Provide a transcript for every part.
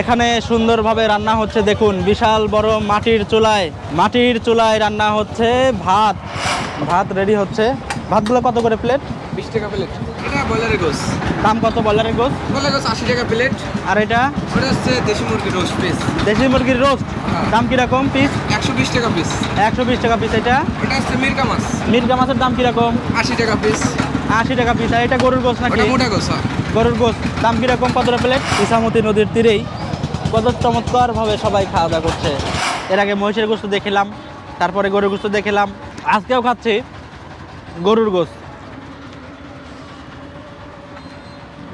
এখানে সুন্দরভাবে রান্না হচ্ছে দেখুন বিশাল বড় মাটির চুলায় মাটির চুলায় রান্না হচ্ছে ভাত। ভাত রেডি হচ্ছে। ভাতগুলো কত করে প্লেট বিশ টাকা প্লেট এটা ব্রয়লারের গোস দাম কত গোস গোস আশি টাকা প্লেট আর এটা? ওটা হচ্ছে দেশি মুরগির রোস্ট পিস দেশি মুরগির রোস্ট হ্যাঁ। দাম কীরকম পিস একশো বিশ টাকা পিস একশো বিশ টাকা পিস এটা? এটা হচ্ছে মিরকা মাছ। মির্গা মাছের দাম কীরকম? আশি টাকা পিস আশি টাকা পিস আর এটা গরুর গোস নাকি? মোটা গোস হ্যাঁ। গরুর গোস দাম কীরকম? কতটা প্লেট ইসামতি নদীর তীরেই। কত চমৎকারভাবে সবাই খাওয়া দাওয়া করছে। এর আগে মহিষের গোস্ত দেখলাম তারপরে গরুর গোস্ত দেখলাম আজকেও খাচ্ছি গরুর গোস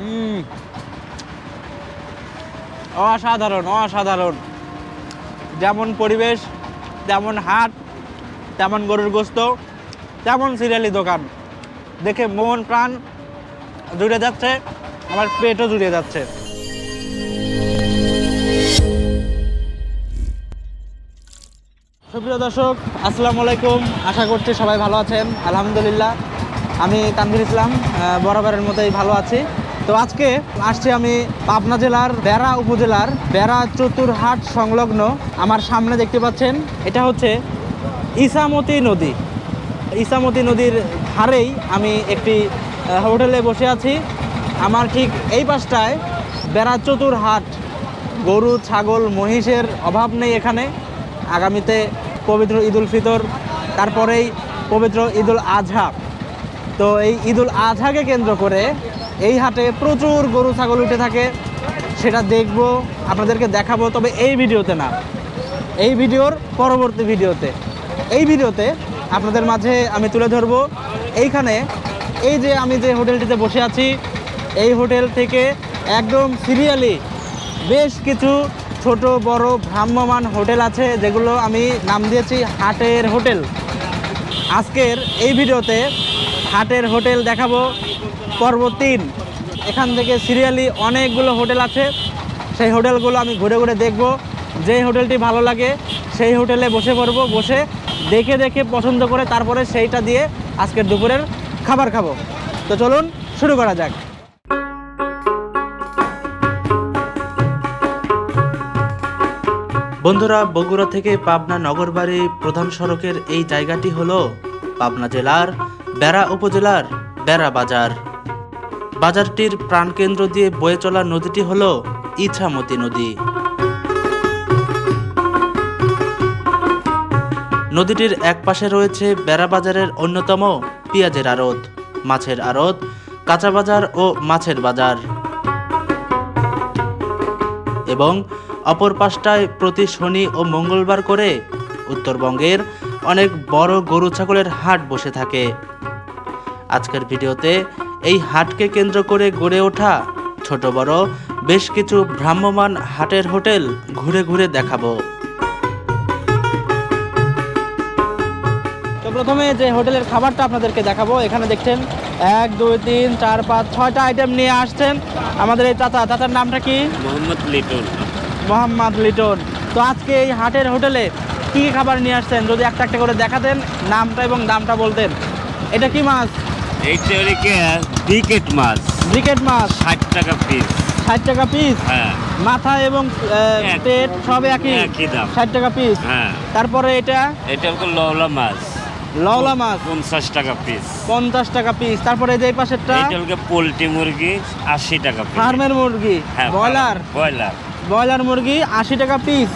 উম, অসাধারণ অসাধারণ। যেমন পরিবেশ তেমন হাট তেমন গরুর গোস্ত তেমন সিরিয়ালি দোকান। দেখে মন প্রাণ জুড়ে যাচ্ছে আমার পেটও জুড়ে যাচ্ছে। সুপ্রিয় দর্শক, আসসালামু আলাইকুম। আশা করছি সবাই ভালো আছেন। আলহামদুলিল্লাহ, আমি তানভীর ইসলাম বরাবরের মতোই ভালো আছি। তো আজকে আসছি আমি পাবনা জেলার বেড়া উপজেলার বেড়া চতুরহাট সংলগ্ন আমার সামনে দেখতে পাচ্ছেন। এটা হচ্ছে ইসামতি নদী। ইসামতি নদীর ধারেই আমি একটি হোটেলে বসে আছি। আমার ঠিক এই পাশটায় বেড়া চতুর হাট গরু, ছাগল, মহিষের অভাব নেই এখানে। আগামীতে পবিত্র ঈদুল ফিতর, তারপরেই পবিত্র ঈদুল আজহা। তো এই ঈদুল আজহাকে কেন্দ্র করে এই হাটে প্রচুর গরু, ছাগল উঠে থাকে। সেটা দেখব, আপনাদেরকে দেখাবো, তবে এই ভিডিওতে না। এই ভিডিওর পরবর্তী ভিডিওতে। এই ভিডিওতে আপনাদের মাঝে আমি তুলে ধরব, এইখানে এই যে আমি যে হোটেলটিতে বসে আছি, এই হোটেল থেকে একদম সিরিয়ালি বেশ কিছু ছোট, বড় ভ্রাম্যমান হোটেল আছে, যেগুলো আমি নাম দিয়েছি হাটের হোটেল। আজকের এই ভিডিওতে হাটের হোটেল দেখাবো পর্ব তিন। এখান থেকে সিরিয়ালি অনেকগুলো হোটেল আছে। সেই হোটেলগুলো আমি ঘুরে ঘুরে দেখব। যেই হোটেলটি ভালো লাগে, সেই হোটেলে বসে পড়ব। বসে দেখে দেখে পছন্দ করে তারপরে সেইটা দিয়ে আজকের দুপুরের খাবার খাব। তো চলুন শুরু করা যাক। বন্ধুরা, বগুড়া থেকে পাবনা নগরবাড়ি প্রধান সড়কের এই জায়গাটি হল পাবনা জেলার বেড়া উপজেলার বেড়া বাজার। বাজারটির প্রাণকেন্দ্র দিয়ে বয়ে চলা নদীটি হল ইছামতি নদী। নদীটির এক পাশে রয়েছে বেড়া বাজারের অন্যতম পেঁয়াজের আড়ত, মাছের আড়ত, কাঁচা বাজার ও মাছের বাজার। এবং অপর পাশটায় প্রতি শনি ও মঙ্গলবার করে উত্তরবঙ্গের অনেক বড় গরু ছাগলের হাট বসে থাকে। আজকের ভিডিওতে এই হাটকে কেন্দ্র করে গড়ে ওঠা ছোট বড় বেশ কিছু ভ্রাম্যমান হাটের হোটেল ঘুরে ঘুরে দেখাবো। তো প্রথমে যে হোটেলের খাবারটা আপনাদেরকে দেখাবো এখানে দেখছেন এক দুই তিন চার পাঁচ ছয়টা আইটেম নিয়ে আসছেন আমাদের এই চাচা। চাচার নামটা কি? মোহাম্মদ লিটন। মোহাম্মদ লিটন। তো আজকে এই হাটের হোটেলে কি কি খাবার নিয়ে আসছেন? যদি একটা একটা করে দেখাতেন নামটা এবং দামটা বলতেন। এটা কি মাছ? এইটা মাছ। ব্রিকেট মাছ? ষাট টাকা পিস ষাট টাকা পিস হ্যাঁ। মাথা এবং পেট সব একই? একই দাম। ষাট টাকা পিস হ্যাঁ। তারপরে এটা? এটা লওলা মাছ। লওলা মাছ? পঞ্চাশ টাকা পিস পঞ্চাশ টাকা পিস তারপরে এই যে পাশেরটা? হচ্ছে পোলট্রি মুরগি আশি টাকা ফার্মের মুরগি? হ্যাঁ ব্রয়লার? ব্রয়লার। ব্রয়লার মুরগি আশি টাকা পিস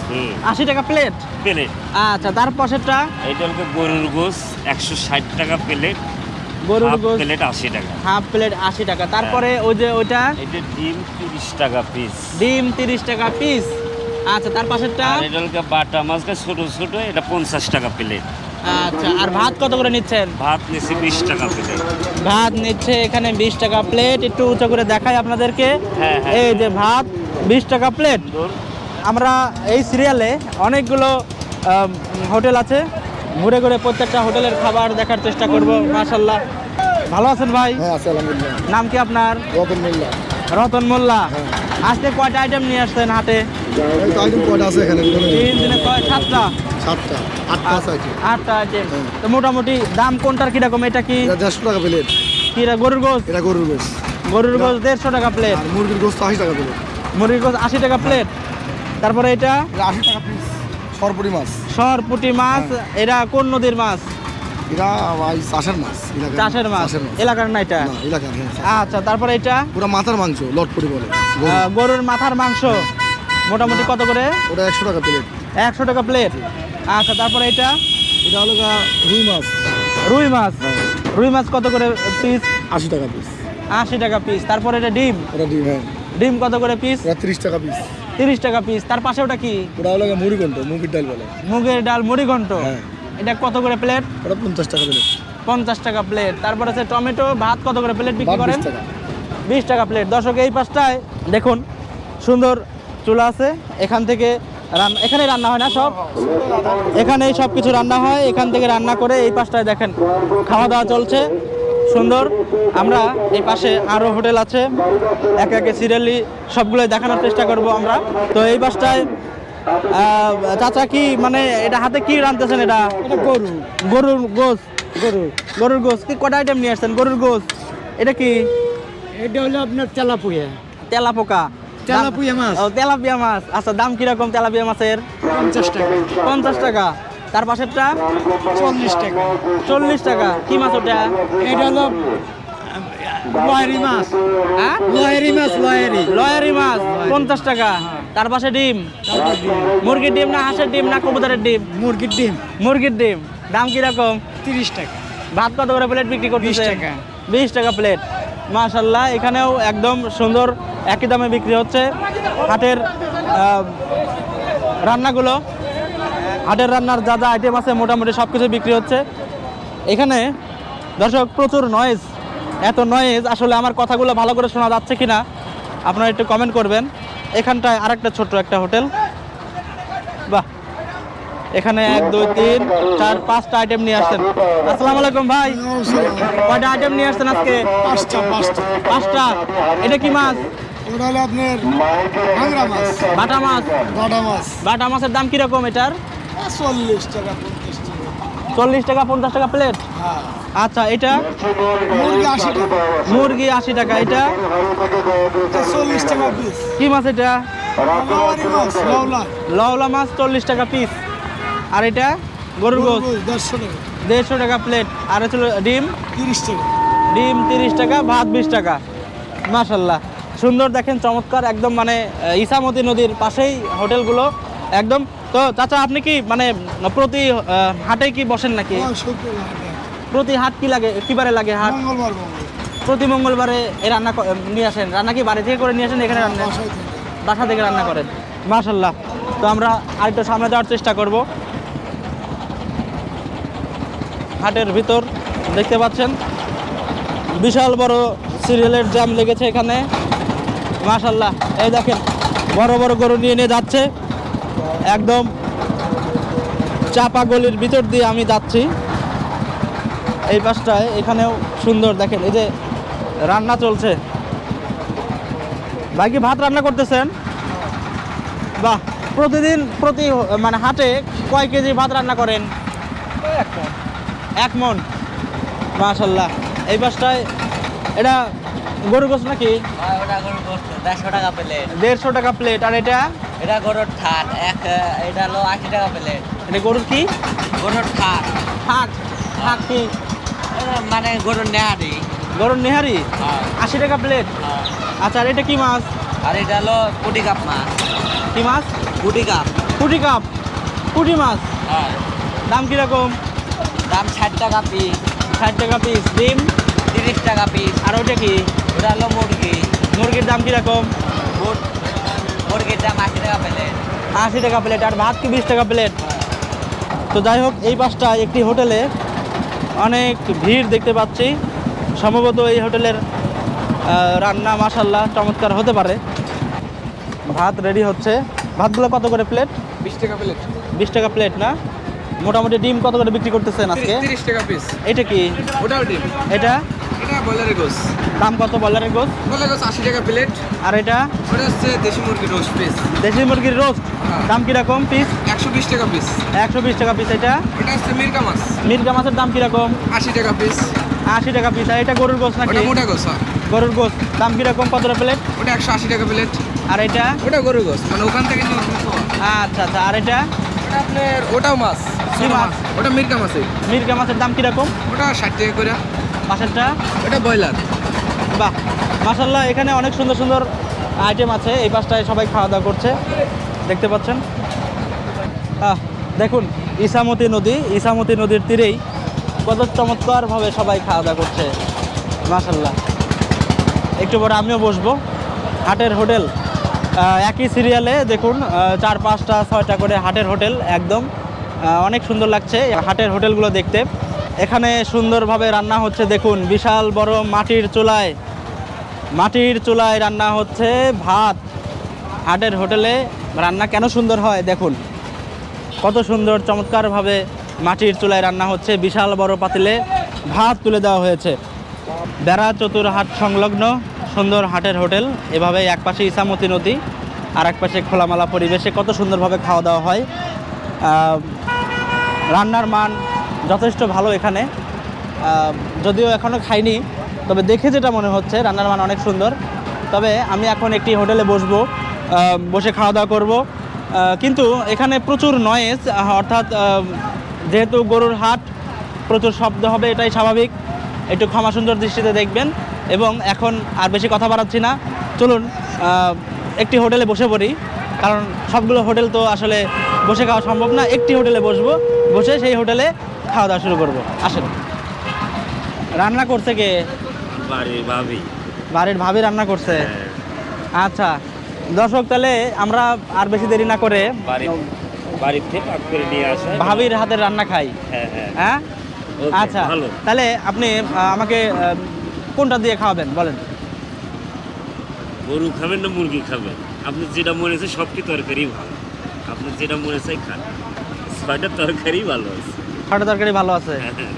আশি টাকা প্লেট প্লেট আচ্ছা তার পাশেরটা? এইটা হচ্ছে গরুর গোস একশো ষাট টাকা প্লেট গরুর গোস প্লেট আশি টাকা। হাফ প্লেট আশি টাকা। তারপরে ওই যে ওইটা? এটা ডিম তিরিশ টাকা পিস ডিম তিরিশ টাকা পিস আচ্ছা তার পাশেরটা? এটা হচ্ছে বাটা মাছটা ছোট ছোট এটা পঞ্চাশ টাকা প্লেট আচ্ছা আর ভাত কত করে নিচ্ছেন? ভাত নিচ্ছে বিশ টাকা প্লেট ভাত নিচ্ছে এখানে বিশ টাকা প্লেট একটু উঁচু করে দেখাই আপনাদেরকে। হ্যাঁ, হ্যাঁ। এই যে ভাত বিশ টাকা প্লেট আমরা এই সিরিয়ালে অনেকগুলো হোটেল আছে। ঘুরে ঘুরে প্রত্যেকটা হোটেলের খাবার দেখার চেষ্টা করব মাশাল্লাহ ভালো আছেন ভাই? হ্যাঁ নাম কি আপনার? রতন মোল্লা রতন মোল্লা। আজকে কয়টা আইটেম নিয়ে আসছেন হাটে এই তো আইটেম কয়টা আছে এখানে? তিন দিনে কয় সাতটা? সাতটা আটটা আছে। আটটা আইটেম তো মোটামুটি দাম কোনটার কীরকম? এটা কি? দেড়শো টাকা প্লেট কিরা গরুর গোস এটা গরুর গোস গরুর গোস দেড়শো টাকা প্লেট মুরগির গোস আশি টাকা প্লেট মুরগির গোস আশি টাকা প্লেট তারপরে এটা? আশি টাকা পিস সরপুরি মাছ। সরপুটি মাছ। এটা কোন নদীর মাছ? এটা ভাই চাষের মাছ। এলাকার চাষের মাছ। এলাকার না এটা? এলাকার হ্যাঁ আচ্ছা তারপরে এটা? পুরো মাথার মাংস লটপুরি বলে। গরুর। মাথার মাংস। মোটামুটি কত করে? ওটা একশো টাকা প্লেট একশো টাকা প্লেট আচ্ছা তারপরে এটা? এটা হলো রুই মাছ। রুই মাছ? রুই মাছ কত করে পিস আশি টাকা পিস আশি টাকা পিস তারপরে এটা ডিম? ওটা ডিম হ্যাঁ। ডিম কত করে পিস তিরিশ টাকা পিস তিরিশ টাকা পিস তার পাশে ওটা কি? ওটা হলো গা মুড়ি ঘন্ট মুগির ডাল বলে। মুগের ডাল মুড়ি ঘন্ট? হ্যাঁ। এটা কত করে প্লেট ওটা পঞ্চাশ টাকা প্লেট পঞ্চাশ টাকা প্লেট তারপরে আছে টমেটো ভাত কত করে প্লেট বিক্রি করেন? বিশ টাকা। প্লেট দর্শক এই পাশটায় দেখুন সুন্দর চুলা আছে। এখান থেকে এখানে রান্না হয় না সব? এখানেই সব কিছু রান্না হয় এখান থেকে রান্না করে এই পাশটায় দেখেন খাওয়া দাওয়া চলছে। সুন্দর। আমরা এই পাশে আরও হোটেল আছে একে একে সিরিয়ালি সবগুলোই দেখানোর চেষ্টা করব আমরা। তো এই পাশটায় চাচা কি মানে এটা হাতে কি রাঁধতেছেন এটা? গরু। গরুর গোস গরু। গরুর গোস কি কটা আইটেম নিয়ে আসছেন? গরুর গোস এটা কি? এটা হলো আপনার তেলাপুয়া। তেলাপোকা। তেলাপিয়া মাছ। ও তেলাপিয়া মাছ। আচ্ছা দাম কীরকম তেলাপিয়া মাছের? পঞ্চাশ টাকা। পঞ্চাশ টাকা। তার পাশেরটা? চল্লিশ টাকা। চল্লিশ টাকা। কি মাছ ওটা? এটা হলো লহেরি মাছ। হ্যাঁ? লহেরি মাছ লহেরি লয়ারি মাছ পঞ্চাশ টাকা। তার পাশে ডিম? মুরগির ডিম না হাঁসের ডিম না কবুতরের ডিম? মুরগির ডিম। মুরগির ডিম। দাম কীরকম? তিরিশ টাকা। ভাত কত করে প্লেট বিক্রি করতেছে? 20 টাকা। বিশ টাকা প্লেট মাশাল্লাহ এখানেও একদম সুন্দর একই দামে বিক্রি হচ্ছে। হাটের রান্নাগুলো হাটের রান্নার যা যা আইটেম আছে মোটামুটি সব কিছু বিক্রি হচ্ছে। এখানে দর্শক প্রচুর নয়েজ এত নয়েজ আসলে আমার কথাগুলো ভালো করে শোনা যাচ্ছে কি না আপনারা একটু কমেন্ট করবেন। এখানটায় আরেকটা ছোট্ট একটা হোটেল। বাহ! এখানে এক দুই তিন চার পাঁচটা আইটেম নিয়ে আসছেন। আসসালামু আলাইকুম ভাই। কয়টা আইটেম নিয়ে আসছেন আজকে? পাঁচটা পাঁচটা। পাঁচটা। এটা কি মাছ? ওটা হলো আপনার ভাঙরা মাছ। বাটা মাছ। বাটা মাছ। বাটা মাছের দাম কীরকম এটার? চল্লিশ টাকা পঞ্চাশ টাকা। চল্লিশ টাকা পঞ্চাশ টাকা প্লেট হ্যাঁ। আচ্ছা এটা? মুরগি আশি টাকা। মুরগি আশি টাকা এটা? চল্লিশ টাকা পিস কি মাছ এটা? লাউলা। লওলা মাছ চল্লিশ টাকা পিস আর এটা? গরুর গোস দেড়শো টাকা। দেড়শো টাকা প্লেট আর হচ্ছে ডিম? তিরিশ টাকা। ডিম তিরিশ টাকা ভাত বিশ টাকা। মাশাল্লাহ। সুন্দর দেখেন চমৎকার একদম মানে ইসামতি নদীর পাশেই হোটেলগুলো একদম। তো চাচা আপনি কি মানে প্রতি হাটে কি বসেন নাকি? প্রতি হাট কি লাগে কিবারে লাগে হাট? প্রতি মঙ্গলবারে এই রান্না নিয়ে আসেন। রান্না কি বাড়ি থেকে করে নিয়ে আসেন এখানে রান্না? বাসা থেকে রান্না করেন। মাশাল্লাহ। তো আমরা আরেকটু সামনে যাওয়ার চেষ্টা করব। হাটের ভিতর দেখতে পাচ্ছেন বিশাল বড় সিরিয়ালের জ্যাম লেগেছে এখানে। মাশাল্লাহ এই দেখেন বড় বড় গরু নিয়ে নিয়ে যাচ্ছে। একদম চাপা গলির ভিতর দিয়ে আমি যাচ্ছি। এই পাশটায় এখানেও সুন্দর দেখেন এই যে রান্না চলছে। ভাই কি ভাত রান্না করতেছেন? বাহ প্রতিদিন প্রতি মানে হাটে কয় কেজি ভাত রান্না করেন? এক মন। মাশাল্লাহ এই পাশটায় এটা গরু গোস নাকি? হয়, ওটা গোস্ত দেড়শো টাকা প্লেট দেড়শো টাকা প্লেট আর এটা? এটা গরুর ঠাট এক এটা হলো আশি টাকা প্লেট এটা গরুর কি? গরুর ঠাট হাট হাট কি? মানে গরুর নেহারি। গরুর নেহারি? আশি টাকা প্লেট আচ্ছা আর এটা কি মাছ? আর এটা হলো পুটি কাপ মাছ। কি মাছ? পুটি কাপ। পুটি কাপ। পুটি মাছ। হয়। দাম কীরকম? দাম ষাট টাকা পিস ষাট টাকা পিস ডিম? তিরিশ টাকা পিস আর ওইটা কি? হলো মুরগি। মুরগির দাম কীরকম? মুর- মুরগির দাম আশি টাকা প্লেট আশি টাকা প্লেট আর ভাত কি বিশ টাকা প্লেট তো যাই হোক এই পাশটা একটি হোটেলে অনেক ভিড় দেখতে পাচ্ছি। সম্ভবত এই হোটেলের রান্না মাসাল্লাহ চমৎকার হতে পারে। ভাত রেডি হচ্ছে। ভাতগুলো কত করে প্লেট বিশ টাকা প্লেট বিশ টাকা প্লেট না? মোটামুটি ডিম কত করে বিক্রি করতেছেন আজকে? তিরিশ টাকা পিস এটা কি? ওটাও ডিম। এটা? এটা বয়লারের গোস দাম কত বলারের গোস বয়লার গোস আশি টাকা প্লেট আর এটা? ওটা হচ্ছে দেশি মুরগির রোস্ট পিস দেশি মুরগির রোস্ট দাম কীরকম পিস একশো বিশ টাকা পিস একশো বিশ টাকা পিস এটা? ওটা হচ্ছে মিরকা মাছ। মির্গা মাছের দাম কীরকম? আশি টাকা পিস আশি টাকা পিস আর এটা গরুর গোস নাকি? ওটা মোটা গোস হ্যাঁ। গরুর গোস দাম কীরকম? কতটা প্লেট ওটা একশো আশি টাকা প্লেট আর এটা? ওটা গরু গোস মানে ওখান থেকে আচ্ছা আচ্ছা। আর এটা? আপনার ওটাও মাছ ছোট মাছ? ওটা মির্কা মাছের। মির্গা মাছের দাম কীরকম? ওটা ষাট টাকা করে। পাশেরটা? ওটা ব্রয়লার। বাহ মাসাল্লাহ এখানে অনেক সুন্দর সুন্দর আইটেম আছে। এই পাশটায় সবাই খাওয়া দাওয়া করছে। দেখতে পাচ্ছেন? দেখুন ইসামতি নদী ইসামতি নদীর তীরেই কত চমৎকারভাবে সবাই খাওয়া দাওয়া করছে। মাসাল্লাহ একটু পরে আমিও বসবো। হাটের হোটেল। একই সিরিয়ালে দেখুন চার পাঁচটা ছয়টা করে হাটের হোটেল একদম অনেক সুন্দর লাগছে। হাটের হোটেলগুলো দেখতে। এখানে সুন্দরভাবে রান্না হচ্ছে, দেখুন, বিশাল বড় মাটির চুলায়। মাটির চুলায় রান্না হচ্ছে ভাত। হাটের হোটেলে রান্না কেন সুন্দর হয়, দেখুন। কত সুন্দর, চমৎকারভাবে মাটির চুলায় রান্না হচ্ছে, বিশাল বড় পাতিলে ভাত তুলে দেওয়া হয়েছে। বেড়া চতুর হাট সংলগ্ন সুন্দর হাটের হোটেল এভাবে এক পাশে ইসামতি নদী আর এক পাশে খোলামেলা পরিবেশে কত সুন্দরভাবে খাওয়া দাওয়া হয়। রান্নার মান যথেষ্ট ভালো এখানে। যদিও এখনও খাইনি, তবে দেখে যেটা মনে হচ্ছে, রান্নার মান অনেক সুন্দর। তবে আমি এখন একটি হোটেলে বসবো বসে খাওয়া দাওয়া করব কিন্তু এখানে প্রচুর নয়েজ অর্থাৎ যেহেতু গরুর হাট, প্রচুর শব্দ হবে, এটাই স্বাভাবিক। একটু ক্ষমা সুন্দর দৃষ্টিতে দেখবেন। এবং এখন আর বেশি কথা বাড়াচ্ছি না। চলুন একটি হোটেলে বসে পড়ি। কারণ সবগুলো হোটেল তো আসলে বসে খাওয়া সম্ভব না। একটি হোটেলে বসবো, বসে সেই হোটেলে খাওয়া দাওয়া শুরু করব। আসেন। রান্না করছে কে? বাড়ি ভাবি। বাড়ির ভাবি রান্না করছে? হ্যাঁ, আচ্ছা। দর্শক তাহলে আমরা আর বেশি দেরি না করে বাড়ি বাড়িতে পাক করে নিয়ে আসা। ভাবির হাতের রান্না খাই। হ্যাঁ হ্যাঁ। হ্যাঁ? আচ্ছা। তাহলে আপনি আমাকে কোনটা দিয়ে খাওয়াবেন? বলেন। গরু খাবেন না মুরগি খাবেন? আপনি যেটা মনে হচ্ছে সব কি তরকারি ভালো। আপনি যেটা মনে চাই খান। ছয়টা তরকারি ভালো আছে। ছটা তরকারি ভালো আছে। হ্যাঁ, হ্যাঁ,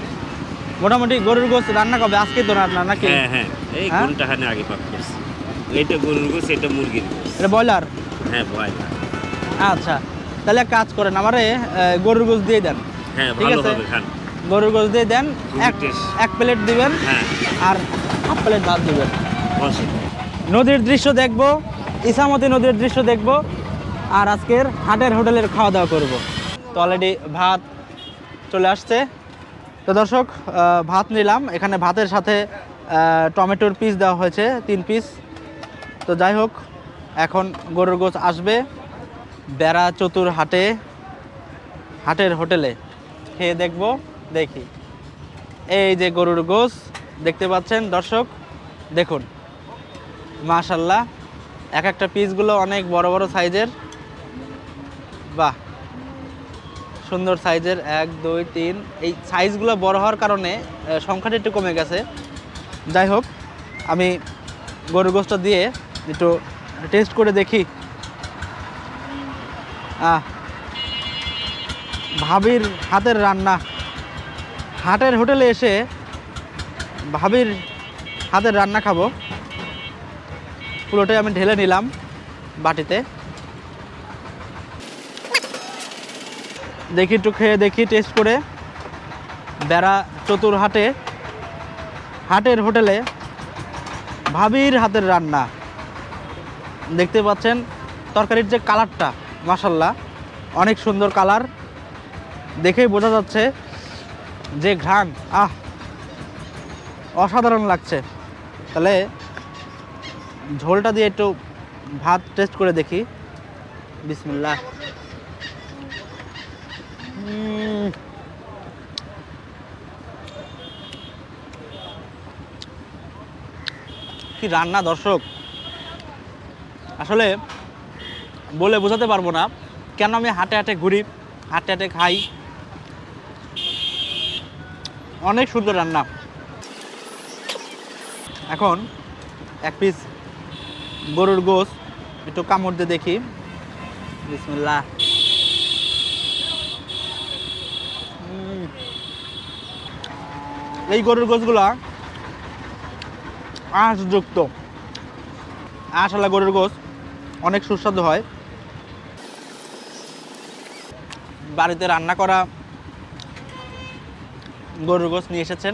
মোটামুটি গরুর গোস রান্না কবে আজকে তো রান্না নাকি? হ্যাঁ হ্যাঁ। এই হ্যাঁ? গরুটা হানে আগে পাক করছে? এটা গরুর গোস এটা মুরগির এটা ব্রয়লার? হ্যাঁ না আচ্ছা তাহলে কাজ করেন আমারে গরুর গোস দিয়ে দেন। হ্যাঁ ভালো হবে খান। গরুর গোস দিয়ে দেন এক এক প্লেট দিবেন হ্যাঁ। আর হাফ প্লেট ভাত দিবেন। নদীর দৃশ্য দেখব ইসামতি নদীর দৃশ্য দেখব আর আজকের হাটের হোটেলের খাওয়া দাওয়া করব। তো অলরেডি ভাত চলে আসছে। তো দর্শক ভাত নিলাম। এখানে ভাতের সাথে টমেটোর পিস দেওয়া হয়েছে, তিন পিস তো যাই হোক, এখন গরুর গোছ আসবে বেড়া চতুর হাটে, হাটের হোটেলে। খেয়ে দেখব, দেখি। এই যে গরুর গোছ দেখতে পাচ্ছেন দর্শক? দেখুন। মাশাল্লাহ, এক একটা পিসগুলো অনেক বড় বড় সাইজের বাহ! সুন্দর সাইজের এক, দুই, তিন। এই সাইজগুলো বড় হওয়ার কারণে সংখ্যাটা একটু কমে গেছে। যাই হোক, আমি গরুর গোষ্ঠটা দিয়ে একটু টেস্ট করে দেখি। আহ, ভাবির হাতের রান্না। হাটের হোটেলে এসে ভাবির হাতের রান্না খাব। পুরোটাই আমি ঢেলে নিলাম বাটিতে। দেখি, একটু খেয়ে দেখি টেস্ট করে। বেড়া চতুর হাটে হাটের হোটেলে ভাবির হাতের রান্না। দেখতে পাচ্ছেন, তরকারির যে কালারটা মাসাল্লাহ অনেক সুন্দর কালার। দেখেই বোঝা যাচ্ছে যে ঘ্রাণ, আহ, অসাধারণ লাগছে। তাহলে ঝোলটা দিয়ে একটু ভাত টেস্ট করে দেখি। বিসমিল্লাহ। কি রান্না দর্শক? আসলে বলে বোঝাতে পারব না কেন আমি হাটে হাটে ঘুরি, হাটে হাটে খাই। অনেক সুন্দর রান্না। এখন এক পিস গরুর গোস একটু কামড় দিয়ে দেখি। বিসমিল্লাহ। এই গরুর গোসগুলা আঁশযুক্ত। আঁশওয়ালা গরুর গোস অনেক সুস্বাদু হয়। বাড়িতে রান্না করা গরুর গোস নিয়ে এসেছেন।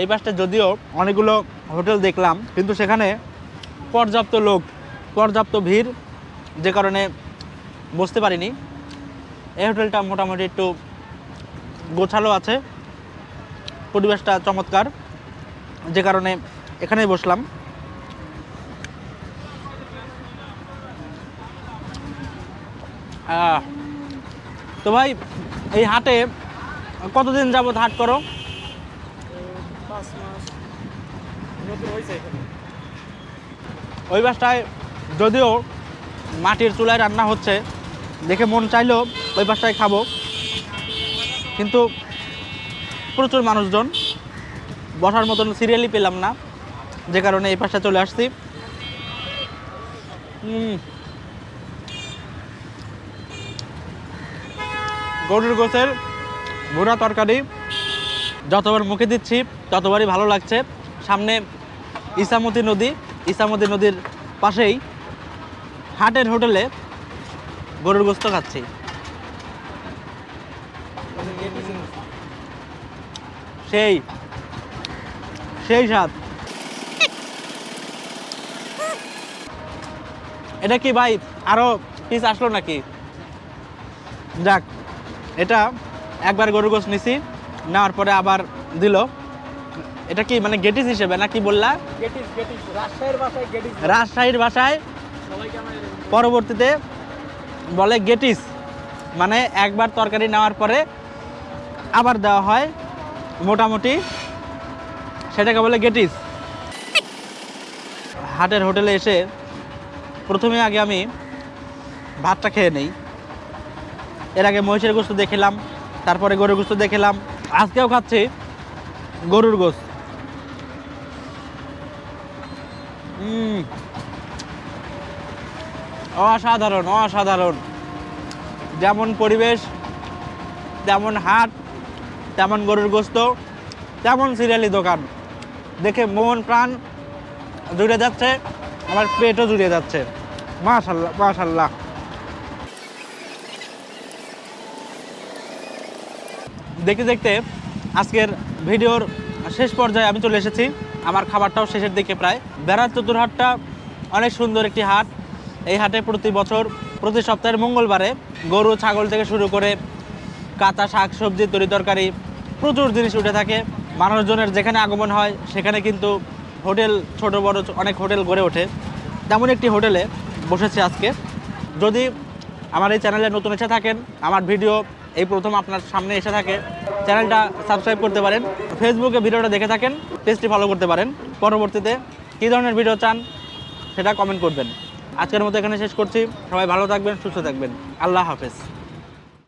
এই পাশটা যদিও অনেকগুলো হোটেল দেখলাম, কিন্তু সেখানে পর্যাপ্ত লোক, পর্যাপ্ত ভিড়, যে কারণে বসতে পারিনি। এই হোটেলটা মোটামুটি একটু গোছালো আছে। পরিবেশটা চমৎকার। যে কারণে এখানেই বসলাম। তো ভাই, এই হাটে কতদিন যাবত হাট করো? ওই বাসটায় যদিও মাটির চুলায় রান্না হচ্ছে, দেখে মন চাইলেও ওই পাশটায় খাব। কিন্তু প্রচুর মানুষজন বসার মতন সিরিয়ালই পেলাম না। যে কারণে এই পাশটা চলে আসছি। গরুর গোছের ভুনা তরকারি যতবার মুখে দিচ্ছি, ততবারই ভালো লাগছে। সামনে ইসামতি নদী, ইসামতি নদীর পাশেই হাটের হোটেলে গরুর গোস্ত খাচ্ছি। সেই সেই স্বাদ এটা কি ভাই আরও পিস আসলো নাকি? যাক এটা একবার গরুর গোস নিছি নেওয়ার পরে আবার দিল। এটা কি মানে গেটিস হিসেবে নাকি বললা? রাজশাহীর ভাষায় পরবর্তীতে বলে গেটিস। মানে একবার তরকারি নেওয়ার পরে আবার দেওয়া হয় মোটামুটি সেটাকে বলে গেটিস। হাটের হোটেলে এসে প্রথমে আগে আমি ভাতটা খেয়ে নেই। এর আগে মহিষের গোস্ত দেখলাম তারপরে গরুর গোস্ত দেখলাম আজকেও খাচ্ছি গরুর গোস্ত। অসাধারণ অসাধারণ। যেমন পরিবেশ, তেমন হাট তেমন গরুর গোস্ত, তেমন সিরিয়ালি দোকান। দেখে মন প্রাণ জুড়ে যাচ্ছে, আমার পেটও জুড়ে যাচ্ছে। মাশাল্লাহ মাশাল্লাহ। দেখতে দেখতে আজকের ভিডিওর শেষ পর্যায়ে আমি চলে এসেছি। আমার খাবারটাও শেষের দিকে প্রায়। বেড়ার চতুরহাটটা অনেক সুন্দর একটি হাট। এই হাটে প্রতি বছর, প্রতি সপ্তাহের মঙ্গলবারে গরু ছাগল থেকে শুরু করে কাঁচা শাক, সবজি, তরি তরকারি, প্রচুর জিনিস উঠে থাকে। মানুষজনের যেখানে আগমন হয়, সেখানে কিন্তু হোটেল, ছোট, বড়, অনেক হোটেল গড়ে ওঠে। তেমন একটি হোটেলে বসেছি আজকে। যদি আমার এই চ্যানেলে নতুন এসে থাকেন, আমার ভিডিও এই প্রথম আপনার সামনে এসে থাকে, চ্যানেলটা সাবস্ক্রাইব করতে পারেন, ফেসবুকে ভিডিওটা দেখে থাকেন, পেজটি ফলো করতে পারেন। পরবর্তীতে কী ধরনের ভিডিও চান, সেটা কমেন্ট করবেন। আজকের মতো এখানে শেষ করছি। সবাই ভালো থাকবেন, সুস্থ থাকবেন। আল্লাহ হাফেজ।